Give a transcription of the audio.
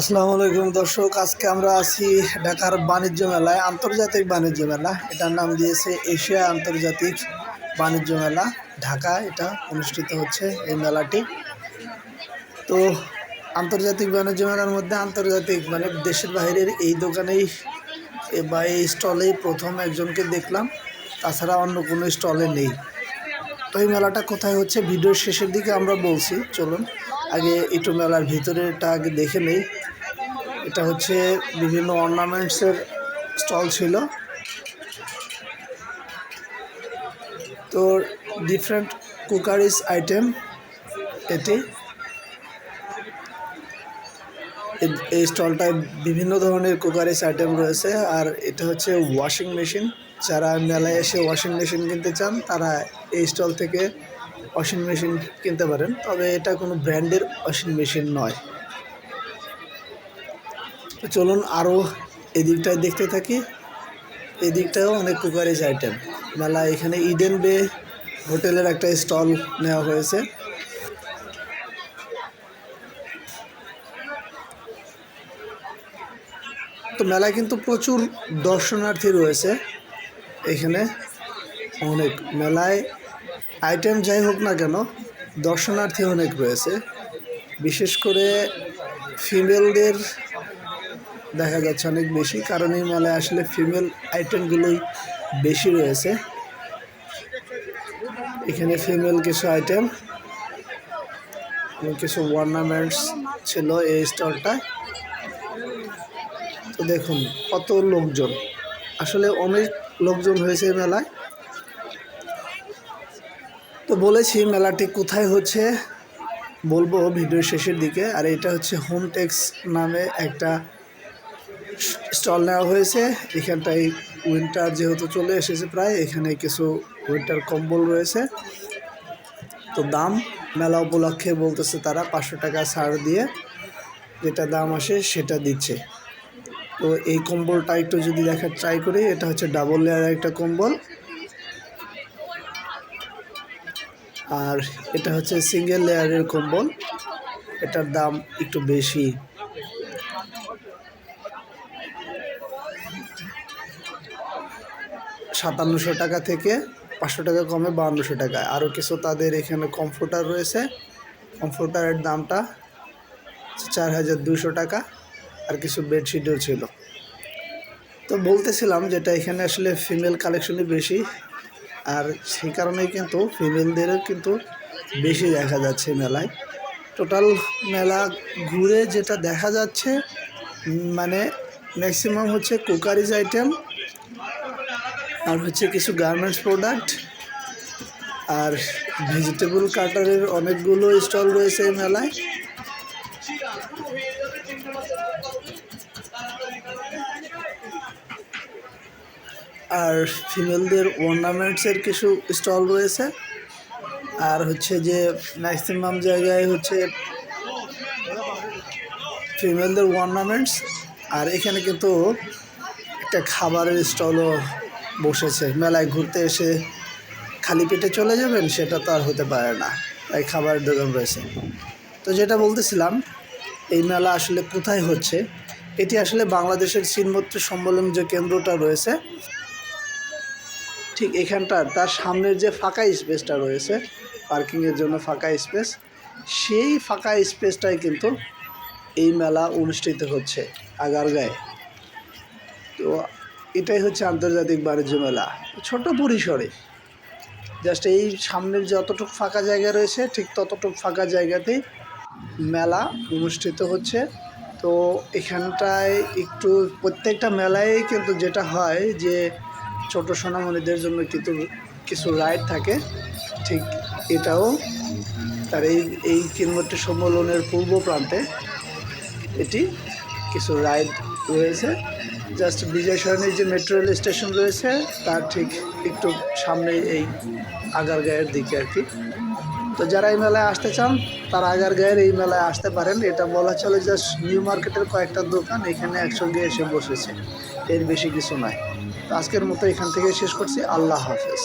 আসসালামু আলাইকুম দর্শক, আজকে আমরা আছি ঢাকার বাণিজ্য মেলায়, আন্তর্জাতিক বাণিজ্য মেলা। এটার নাম দিয়েছে এশিয়া আন্তর্জাতিক বাণিজ্য মেলা, ঢাকা। এটা অনুষ্ঠিত হচ্ছে এই মেলাটি। তো, আন্তর্জাতিক বাণিজ্য মেলার মধ্যে আন্তর্জাতিক মানে দেশের বাইরের এই দোকানেই বা এই স্টলেই প্রথম একজনকে দেখলাম। তাছাড়া অন্য কোনো স্টলে নেই। তো এই মেলাটা কোথায় হচ্ছে? ভিডিওর শেষের দিকে আমরা বলছি, চলুন। আগে একটু মেলার ভিতরেটা আগে দেখে নেই। এটা হচ্ছে বিভিন্ন অর্নামেন্টসের স্টল ছিল। তো ডিফারেন্ট কুকারিজ আইটেম এটি। এই স্টলটায় বিভিন্ন ধরনের কুকারিজ আইটেম রয়েছে আর এটা হচ্ছে ওয়াশিং মেশিন যারা মেলায় এসে ওয়াশিং মেশিন কিনতে চান, তারা এই স্টল থেকে ওয়াশিং মেশিন কিনতে পারেন। তবে এটা কোনো ব্র্যান্ডের ওয়াশিং মেশিন নয়। চলুন আরও এদিকটায় দেখতে থাকি। এদিকটাও অনেক কুকারিজ আইটেম। মেলা এখানে ইডেন বে হোটেলের একটা স্টল নেওয়া হয়েছে। তো মেলায় কিন্তু প্রচুর দর্শনার্থী রয়েছে। এখানে অনেক মেলায় আইটেম যাই হোক না কেন, দর্শনার্থী অনেক রয়েছে। বিশেষ করে ফিমেলদের দেখা যাচ্ছে অনেক বেশি, কারণ এই মেলায় আসলে ফিমেল আইটেমগুলোই বেশি রয়েছে। এখানে ফিমেল কিছু আইটেম কিছু অর্নামেন্টস ছিল এই স্টলটায় তো দেখুন, কত লোকজন। আসলে অনেক লোকজন হয়েছে মেলায়। তো বলেছি, মেলাটি কোথায় হচ্ছে বলব ভিডিওর শেষের দিকে। আর এটা হচ্ছে হোম টেক্স নামে একটা স্টল নেওয়া হয়েছে। এখানটায় উইন্টার যেহেতু চলে এসেছে প্রায়, এখানে কিছু উইন্টার কম্বল রয়েছে। তো দাম মেলা উপলক্ষে বলতেছে তারা পাঁচশো টাকা ছাড় দিয়ে যেটা দাম আসে সেটা দিচ্ছে। তো এই কম্বলটা একটু যদি দেখার ট্রাই করি, এটা হচ্ছে ডাবল লেয়ার একটা কম্বল। আর এটা হচ্ছে সিঙ্গেল লেয়ারের কম্বল। এটার দাম একটু বেশি। সাতান্নশো টাকা থেকে পাঁচশো টাকা কমে বাউন্নশো টাকা। আরও কিছু তাদের এখানে কমফোর্টার রয়েছে। কমফোর্টারের দামটা চার হাজার দুশো টাকা। আর কিছু বেডশিটও ছিল। তো বলতেছিলাম যেটা এখানে আসলে ফিমেল কালেকশনই বেশি। আর সেই কারণেই কিন্তু ফিমেলদেরও কিন্তু বেশি দেখা যাচ্ছে মেলায়। টোটাল মেলা ঘুরে যেটা দেখা যাচ্ছে মানে ম্যাক্সিমাম হচ্ছে কুকারিজ আইটেম আর হচ্ছে কিছু গার্মেন্টস প্রোডাক্ট আর ভেজিটেবল কাটারের অনেকগুলো স্টল রয়েছে এই মেলায়। আর ফিমেলদের অর্নামেন্টসের কিছু স্টল রয়েছে। আর হচ্ছে যে ম্যাক্সিমাম জায়গায় হচ্ছে ফিমেলদের অর্নামেন্টস আর এখানে কিন্তু একটা খাবারের স্টলও বসেছে। মেলায় ঘুরতে এসে খালি পেটে চলে যাবেন, সেটা তো আর হতে পারে না। তাই খাবারের দোকান রয়েছে। তো যেটা বলতেছিলাম, এই মেলা আসলে কোথায় হচ্ছে? এটি আসলে বাংলাদেশের চিনমত্র সম্মেলন যে কেন্দ্রটা রয়েছে, ঠিক এখানটার তার সামনের যে ফাঁকা স্পেসটা রয়েছে, পার্কিংয়ের জন্য ফাঁকা স্পেস, সেই ফাঁকা স্পেসটাই কিন্তু এই মেলা অনুষ্ঠিত হচ্ছে আগারগাঁয়ে। তো এটাই হচ্ছে আন্তর্জাতিক বাণিজ্য মেলা। ছোট পরিসরে। জাস্ট এই সামনের যতটুকু ফাঁকা জায়গা রয়েছে, ঠিক ততটুকু ফাঁকা জায়গাতেই মেলা অনুষ্ঠিত হচ্ছে। তো এখানটায় একটু প্রত্যেকটা মেলায় কিন্তু যেটা হয় যে ছোট সোনামণিদের জন্য কিন্তু কিছু রাইড থাকে। ঠিক এটাও তার এই এই কিনবট্টি সম্মেলনের পূর্ব প্রান্তে এটি কিছু রাইড রয়েছে। জাস্ট বিজয় সরণের যে মেট্রো রেল স্টেশন রয়েছে, তার ঠিক একটু সামনে এই আগার আগারগাঁয়ের দিকে আর কি। তো যারা এই মেলায় আসতে চান, তারা আগারগাঁয়ের এই মেলায় আসতে পারেন। এটা বলা চলে জাস্ট নিউ মার্কেটের কয়েকটা দোকান এখানে একসঙ্গে এসে বসেছে। এর বেশি কিছু নয় তো আজকের মতো এখান থেকে শেষ করছি। আল্লাহ হাফেজ।